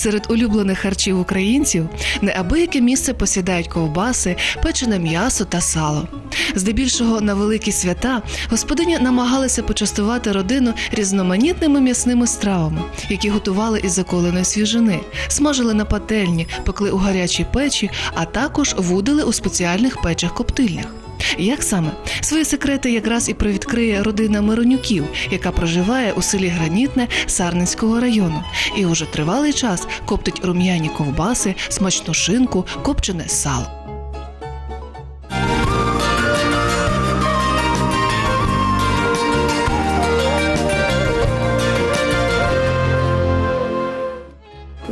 Серед улюблених харчів українців неабияке місце посідають ковбаси, печене м'ясо та сало. Здебільшого на великі свята господині намагалися почастувати родину різноманітними м'ясними стравами, які готували із заколеної свіжини, смажили на пательні, пекли у гарячій печі, а також вудили у спеціальних печих коптильнях. Як саме свої секрети якраз і привідкриє родина Миронюків, яка проживає у селі Гранітне Сарненського району, і уже тривалий час коптить рум'яні ковбаси, смачну шинку, копчене сало.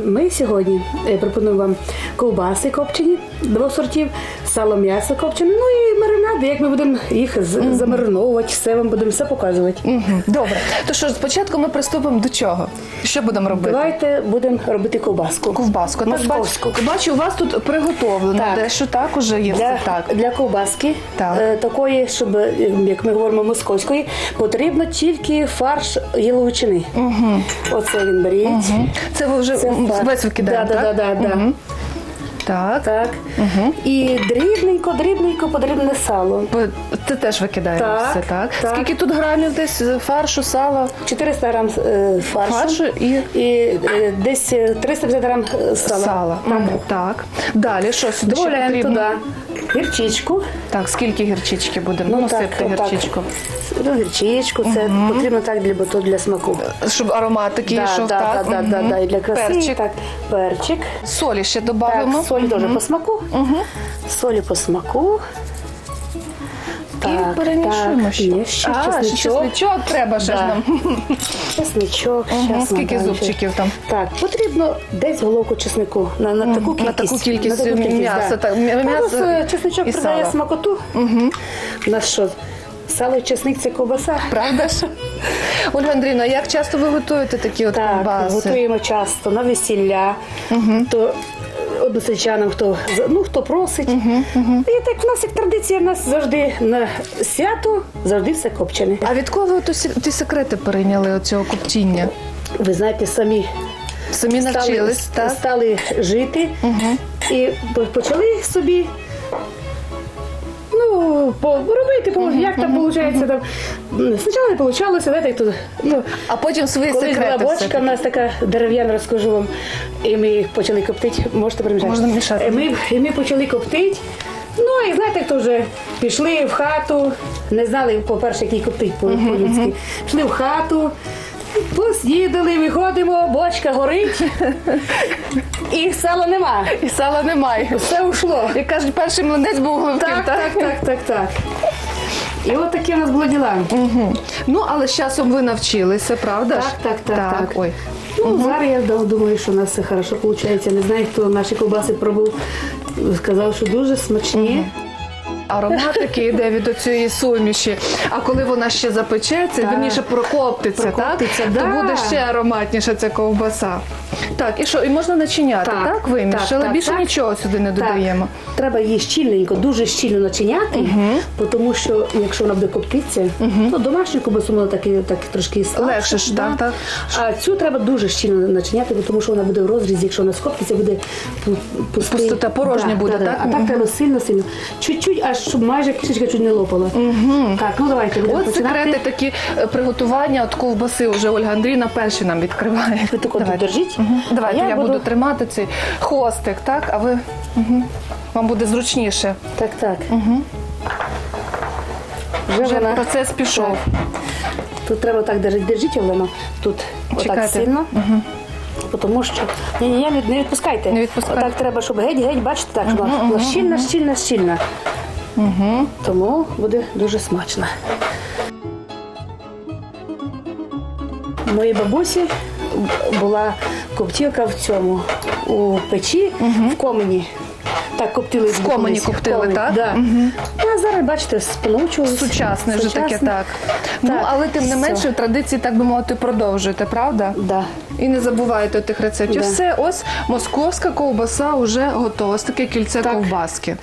Ми сьогодні е, пропонуємо вам ковбаси копчені двох сортів, сало м'ясо копчене, ну і маринади, як ми будемо їх замариновувати, все вам будемо все показувати. Добре, то що спочатку ми приступимо до чого? Що будемо робити? Давайте будемо робити ковбаску. Ковбаску. Московську. бачу, бачу, у вас тут приготовлено Так. дещо так уже є. Для, все так. для ковбаски Так. е, такої, щоб, е, як ми говоримо, московської, потрібно тільки фарш яловичини. Угу. Оце він беріть. Це ви вже Це весь викидаємо, Да, так? да, да, да, да. Мгм. Так. Угу. І дрібненько, дрібненько подрібне сало. Ви це теж викидаєш Так, все, так? так. Скільки тут грамів десь е, фаршу, сала, 400 грам е, фаршу, фаршу і і е, десь е, 350 грам е, сала. сала. Так. Мгм, Так. Далі що сюди ще Додаємо потрібно? туди гірчичку. Так, скільки гірчички будемо носити отак. гірчичку? Ну, гірчичку, це потрібно так для, бо то для смаку. Щоб аромат такий Да, йшов, да, так? да, да, да, Мгм. да, і для краси. Перчик. Так, перчик. Солі ще Так, додаємо. соль теж по смаку. Солі по смаку. І перемішуємо ще. А, ще чесничок. треба ще ж Да. нам. Чесничок. Мгм, щас Скільки ще. зубчиків там? Так, потрібно десь головку чеснику на, на таку кількість. на таку кількість таку м'яса, да. так, м'я- м'ясо просто чесничок і придає сало. смакоту. Угу. У нас що, сало і чесник це ковбаса. Правда ж? Ольга Андрійовна, як часто ви готуєте такі от Так, ковбаси? готуємо часто на весілля, то односельчанам, хто ну хто просить. І так в нас як традиція, в нас завжди на свято завжди все копчене. А від кого то ті секрети перейняли оцього коптіння? Ви знаєте, самі Самі стали, так? стали жити і почали собі. Ну, по, робити, по, як там виходить. Там. Спочатку не вийшло, знаєте, тут, ну, А потім свої Колись була бочка, в нас така дерев'яна, розкажу вам, і ми їх почали коптити. Можете приміжати. Можна мішати. Ми, і ми почали коптити. Ну і знаєте, хто вже пішли в хату, не знали, по-перше, який коптить по- по-людськи. Пішли в хату, поснідали, виходимо, бочка горить, і сала нема. І сала немає. Все ушло. Як кажуть, перший млинець був гливким, Так, так, так, так, так. І от такі у нас були діла. Угу. Ну, але з часом ви навчилися, правда ж? Так, так, так, так. Ой. Ну, зараз я думаю, що у нас все хорошо виходить. Не знаю, хто наші ковбаси пробував, сказав, що дуже смачні. Аромат такий йде від оцієї суміші. А коли вона ще запечеться, Так. верніше прокоптиться, Прокоптиться, так? да. то буде ще ароматніша ця ковбаса. Так, і що? І можна начиняти, так? Так, Вимішали. так, так, Більше так. нічого сюди не додаємо. Так, треба її щільненько, дуже щільно начиняти, тому що якщо вона буде коптитися, то домашню ковбасу вона так, так трошки слабше. Легше ж, так, так. А цю треба дуже щільно начиняти, бо тому що вона буде в розрізі, якщо вона скоптиться, буде пу- пустий. Пустота, порожня буде, так? А так Мгм. треба сильно-сильно. Чуть-чуть, аж щоб майже кишечка чуть не лопала. Так, ну давайте будемо От починати. секрети такі е, приготування от ковбаси вже Ольга Андрійовна перші нам відкриває. Ви тако тут держіть. Мгм. Давайте я, буду... тримати цей хвостик, так? А ви угу. вам буде зручніше. Так, так. Угу. Вже, Вже вона. процес пішов. Тут треба так держати. Держіть Олена. Тут Чекайте. отак сильно. Угу. Тому що ні, ні, ні, не відпускайте. Не відпускайте. Отак треба, щоб геть, геть, бачите, так, щоб вона була щільна, щільна, щільна. Угу. Тому буде дуже смачно. Моїй бабусі була коптілка в цьому у печі в комені. Так коптили в комені коптили, так? Да. А зараз бачите, спонучувалися. Сучасне вже таке так. Ну, але тим не менше традиції, так би мовити, продовжуєте, правда? Да. І не забувайте тих рецептів. Да. Все, ось московська ковбаса вже готова. Ось таке кільце Так. ковбаски.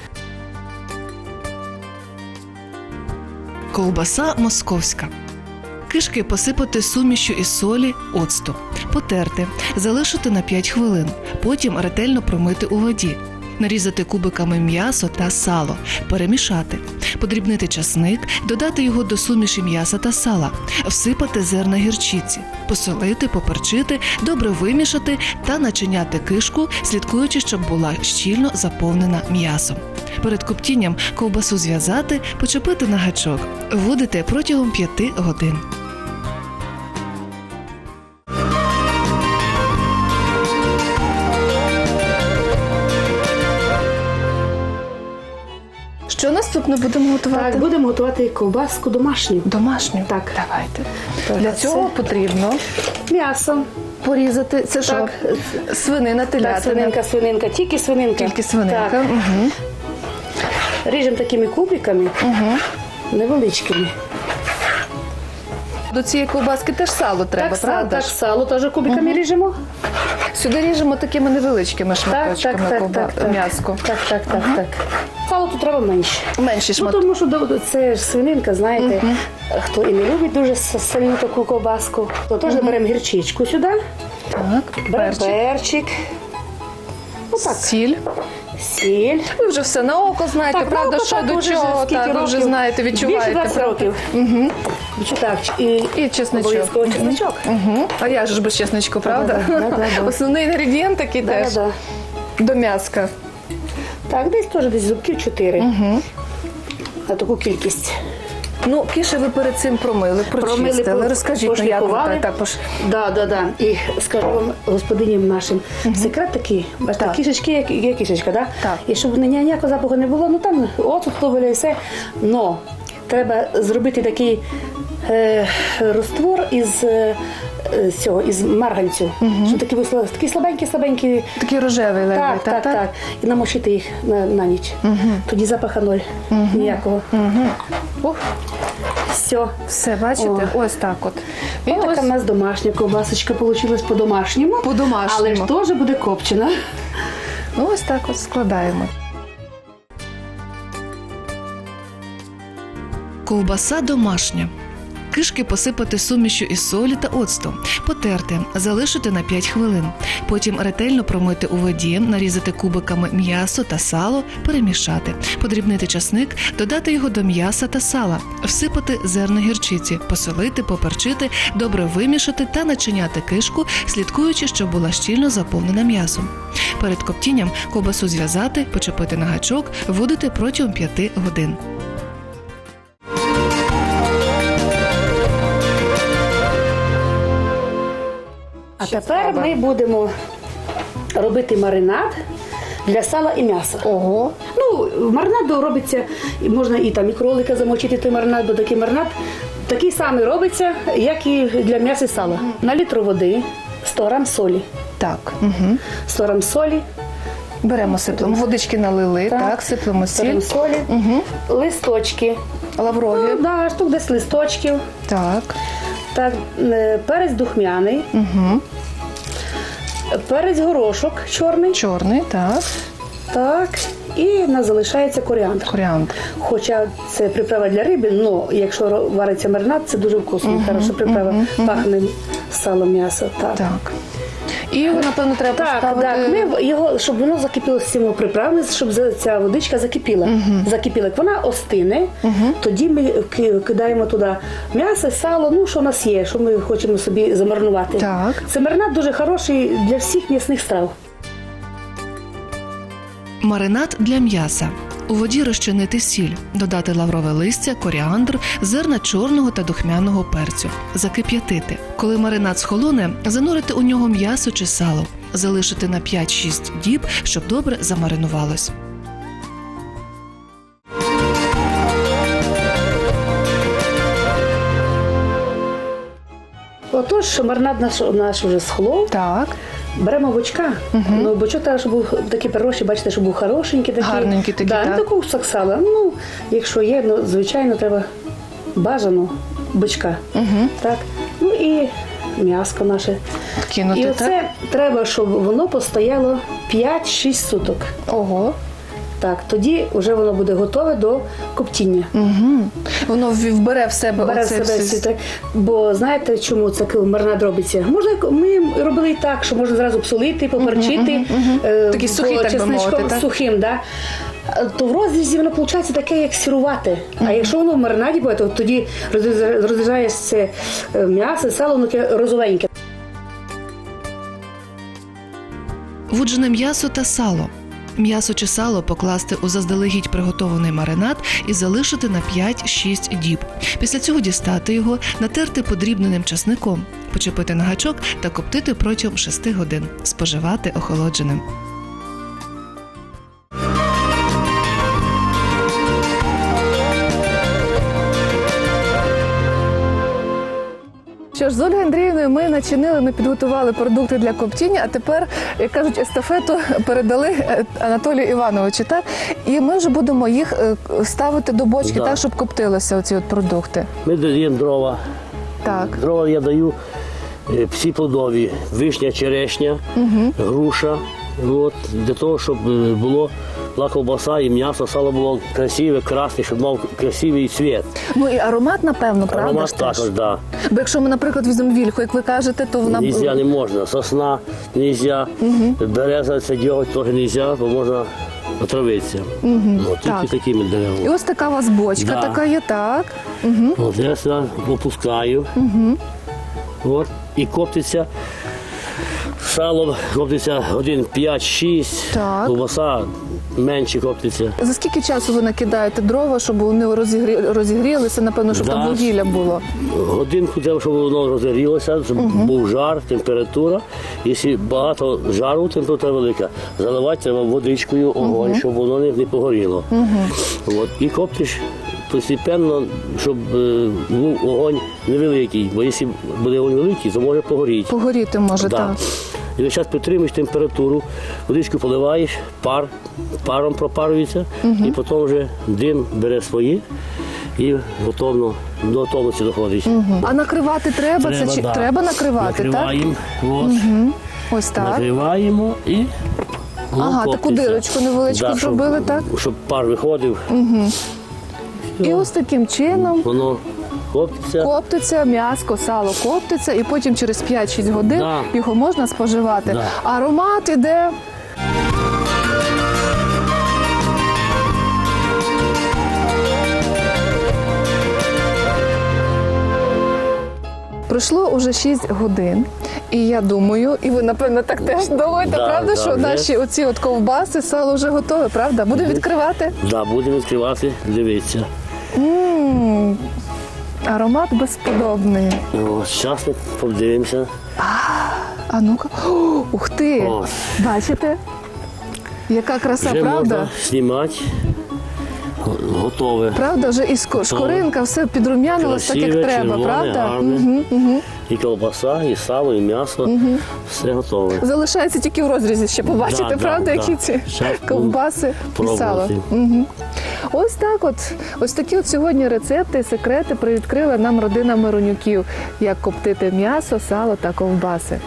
Ковбаса московська. Кишки посипати сумішю із солі, оцту, потерти, залишити на 5 хвилин, потім ретельно промити у воді. Нарізати кубиками м'ясо та сало, перемішати, подрібнити часник, додати його до суміші м'яса та сала, всипати зерна гірчиці, посолити, поперчити, добре вимішати та начиняти кишку, слідкуючи, щоб була щільно заповнена м'ясом. Перед коптінням ковбасу зв'язати, почепити на гачок, вводити протягом 5 годин. Що наступно будемо готувати? Так, будемо готувати ковбаску домашню. Домашню. Так. давайте. Так, Для це цього потрібно М'ясо. порізати. Це що? Так. Свинина, Так, свининка, свининка, тільки свининка. Тільки свининка. Так. Угу. Ріжемо такими кубиками, Угу. невеличкими. До цієї ковбаски теж сало треба, так, правда? так, ж? сало теж кубиками ріжемо. Сюди ріжемо такими невеличкими шматочками так, так, ковба- так, так. м'яско. Так, так, так, так. Сало тут треба менше. Менші Ну, тому що це ж свининка, знаєте, хто і не любить дуже с- сильно таку ковбаску, то теж беремо гірчичку сюди, Так, беремо перчик. перчик, ну так, Сіль. Сіль. Ви вже все на око знаєте, Так, правда, око що так, до уже чого, скільки так, ви вже років? знаєте, відчуваєте. Більше 20 правда? років. Угу. Так, і, І чесничок. обов'язково чесничок. Угу. А я ж без чесничку, правда? Да-да-да. Основний інгредієнт такий теж Да-да-да. до м'яска. Так, десь теж десь зубків 4 на таку кількість. Ну, кіші ви перед цим промили, прочистили. Промили, Розкажіть, ну як ви так, так пош... Да, да, да. І скажу вам, господиням нашим, секрет такий, бачите, Так. кішечки, як є кішечка, да? Так. І щоб ніякого запаху не було, ну там оцут хлобеля і все. Но треба зробити такий е, роствор із е, е, цього, із марганцю. Щоб такі, були такі слабенькі, слабенькі. Такий рожевий ледве, Так, так, так, І намочити їх на, на ніч. Тоді запаха ноль. Ніякого. Ух, Все. все, бачите? О. Ось так от. І Ось така в нас домашня ковбасочка вийшла по-домашньому. По-домашньому. Але ж теж буде копчена. ну, ось так от складаємо. Ковбаса домашня. Кишки посипати сумішю із солі та оцту, потерти, залишити на 5 хвилин. Потім ретельно промити у воді, нарізати кубиками м'ясо та сало, перемішати, подрібнити часник, додати його до м'яса та сала, всипати зерна гірчиці, посолити, поперчити, добре вимішати та начиняти кишку, слідкуючи, щоб була щільно заповнена м'ясом. Перед коптінням ковбасу зв'язати, почепити на гачок, вводити протягом 5 годин. А тепер ми будемо робити маринад для сала і м'яса. Ого. Ну, маринад робиться, і можна і там і кролика замочити той маринад, бо такий маринад такий самий робиться, як і для м'яса і сала. На літру води 100 грам солі. Так. Угу. 100 грам солі, Беремо сиплемо. Водички налили, так, Так. сиплемо 100 сіль. солі, Угу. листочки. Лаврові. Ну, да, штук десь листочків. Так. Так, е, перець духмяний, Угу. Перець горошок чорний. Чорний, так. Так. І в нас залишається коріандр. Коріандр. Хоча це приправа для риби, але якщо вариться маринад, це дуже вкусно, хороша приправа. Пахне салом м'ясо. Так. Так. І його, напевно, треба Так, поставити. так, ми його, щоб воно закипіло з цими приправами, щоб ця водичка закипіла. Закипіла. Як вона остине, тоді ми кидаємо туди м'ясо, сало, ну що у нас є, що ми хочемо собі замаринувати. Так. Це маринад дуже хороший для всіх м'ясних страв. Маринад для м'яса. У воді розчинити сіль, додати лаврове листя, коріандр, зерна чорного та духмяного перцю, закип'ятити. Коли маринад схолоне, занурити у нього м'ясо чи сало, залишити на 5-6 діб, щоб добре замаринувалось. Отож, маринад наш, наш вже схолов. Так. Беремо бочка. Ну, бочок треба, щоб був такий перший, бачите, щоб був хорошенький такий. Гарненький такий, да, так. Не таку саксала. Ну, якщо є, ну, звичайно, треба бажано бичка. Угу. Так. Ну і м'яско наше. Кинути, і так? оце треба, щоб воно постояло 5-6 суток. Ого. Так, тоді вже воно буде готове до коптіння. Угу. Воно вбере в себе Бере в оце себе все. всі те- Бо знаєте, чому це маринад робиться? Можна ми робили і так, що можна зразу посолити, поперчити. е, Такий сухий, бо так би чесничком мовити, так? сухим, да? Е, то в розрізі воно виходить таке, як сірувати. А якщо воно в маринаді буде, то тоді розрізається е, м'ясо, сало, воно таке розовеньке. Вуджене м'ясо та сало. М'ясо чи сало покласти у заздалегідь приготований маринад і залишити на 5-6 діб. Після цього дістати його, натерти подрібненим часником, почепити на гачок та коптити протягом 6 годин, споживати охолодженим. Що ж, з Ольгою Андріївною ми начинили, ми підготували продукти для коптіння, а тепер, як кажуть, естафету передали е, Анатолію Івановичу. Так? І ми вже будемо їх е, ставити до бочки, Да. так, щоб коптилися оці от продукти. Ми даємо дрова. Так. Дрова я даю е, всі плодові, вишня, черешня, груша. От, для того, щоб було була ковбаса і м'ясо, сало було красиве, красне, щоб мав красивий цвіт. Ну і аромат, напевно, правда? Аромат також, да. Бо якщо ми, наприклад, візьмемо вільху, як ви кажете, то вона Нельзя не можна. Сосна нельзя, береза це дьоготь теж нельзя, бо можна отравитися. От, Так. тільки такими І деревами. ось така у вас бочка, Да. така є, так. От я сюди опускаю. От, і коптиться. Сало коптиться один 5-6, Так. ковбаса менше коптиться. За скільки часу ви накидаєте дрова, щоб вони розігрі... розігрілися, напевно, щоб там Да. вугілля було? Годинку треба, щоб воно розгорілося, щоб був жар, температура. Якщо багато жару, температура велика, заливати треба водичкою огонь, щоб воно не, не погоріло. От, і коптиш постепенно, щоб е, був огонь невеликий, бо якщо буде огонь великий, то може погоріти. Погоріти може, Да. так. І весь час підтримуєш температуру, водичку поливаєш, пар, паром пропарюється, і потім вже дим бере своє і готовно, до готовності доходить. А накривати треба? Це чи... да. треба накривати, так? Накриваємо, от, Ось так. накриваємо і. воно Ага, таку коптиться. дирочку невеличку щоб- зробили, так? Щоб пар виходив, І ось таким чином воно коптиться. коптиться м'яско, сало коптиться, і потім через 5-6 годин Да. його можна споживати. Да. Аромат іде. Пройшло уже 6 годин, і я думаю, і ви напевно так теж думаєте, Да, правда, да, що вже. наші оці от ковбаси, сало вже готове, правда? Будемо відкривати. Да, будемо відкривати, дивитися. М, Аромат безподобний. Ось, зараз ми подивимося. А ну-ка, ух ти! О. Бачите? Яка краса, Вже правда? можна знімати. Готове. Правда, вже і шкоринка, все підрум'янилось так, як треба, червоне, правда? гарне. Угу, угу. І колбаса, і сало, і м'ясо. Все готове. Залишається тільки в розрізі ще побачити, Да, да, правда, да. які ці Щас ковбаси і сало. Угу. Ось так от. Ось такі от сьогодні рецепти і секрети привідкрила нам родина Миронюків, як коптити м'ясо, сало та ковбаси.